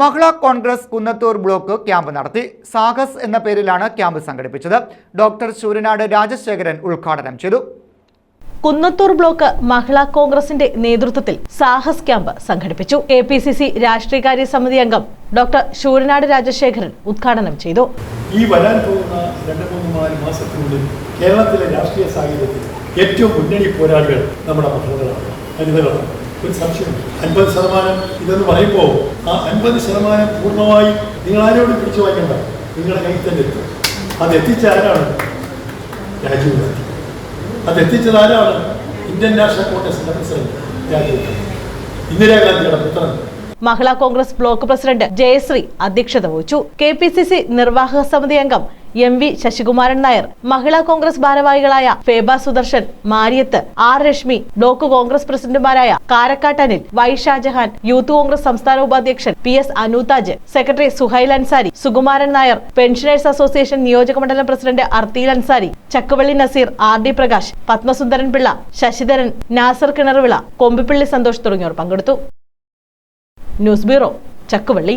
മഹിളാ Congress Kunnathur block camp നടത്തി. സാഹസ് എന്ന പേരിലാണ് ക്യാമ്പ് സംഘടിപ്പിച്ചത്. ഡോക്ടർ ശൂരനാട് രാജശേഖരൻ ഉദ്ഘാടനം ചെയ്തു. കുന്നത്തൂർ ബ്ലോക്ക് മഹിളാ കോൺഗ്രസിന്റെ നേതൃത്വത്തിൽ സാഹസ് ക്യാമ്പ് സംഘടിപ്പിച്ചു. എ പി സി സി രാഷ്ട്രീയകാര്യ സമിതി അംഗം ഡോക്ടർ ശൂരനാട് രാജശേഖരൻ ഉദ്ഘാടനം ചെയ്തു. ഈ വരാൻ പോകുന്ന രണ്ട് മൂന്ന് നാല് മാസത്തിനുള്ളിൽ കേരളത്തിലെ രാഷ്ട്രീയ സാഹചര്യത്തിൽ ഏറ്റവും മുന്നണി പോരാളികൾ നമ്മുടെ മഹിളകളാണ്. വനിതകളാണ്. ഒരു സംശയം. അൻപത് ശതമാനം ഇതെന്ന് പറയുമ്പോൾ ആ അൻപത് ശതമാനം പൂർണമായി നിങ്ങൾ ആരോട് പിടിച്ചു വായിക്കണ്ട. നിങ്ങളുടെ കയ്യിൽ തന്നെ എത്തും. അത് എത്തിച്ച ആരാണ്? രാജീവ് ഗാന്ധി. അത് എത്തിച്ചത് ആരാണ്? ഇന്ത്യൻ നാഷണൽ കോൺഗ്രസിന്റെ പ്രസിഡന്റ് രാജീവ് ഗാന്ധി. ഇന്ദിരാഗാന്ധിയുടെ പുത്രൻ. മഹിളാ കോൺഗ്രസ് ബ്ലോക്ക് പ്രസിഡന്റ് ജയശ്രീ അധ്യക്ഷത വഹിച്ചു. കെ പി സി സി നിർവാഹക സമിതി അംഗം എം വി ശശികുമാരൻ നായർ മഹിളാ കോൺഗ്രസ് ഭാരവാഹികളായ ഫേബ സുദർശൻ മാരിയത്ത് ആർ രശ്മി ബ്ലോക്ക് കോൺഗ്രസ് പ്രസിഡന്റുമാരായ കാരക്കാട്ടനിൽ വൈ ഷാജഹാൻ യൂത്ത് കോൺഗ്രസ് സംസ്ഥാന ഉപാധ്യക്ഷൻ P S Anuthaj secretary Suhail Ansari Sukumaran Nair pensioners association നിയോജക മണ്ഡലം president Artheel Ansari Chakkuvalli Nazeer R D Prakash Padmasundaran Pillai Sasidharan Nasar Kinarvila Kombippilly Santhosh തുടങ്ങിയവർ പങ്കെടുത്തു. News bureau Chakkuvalli.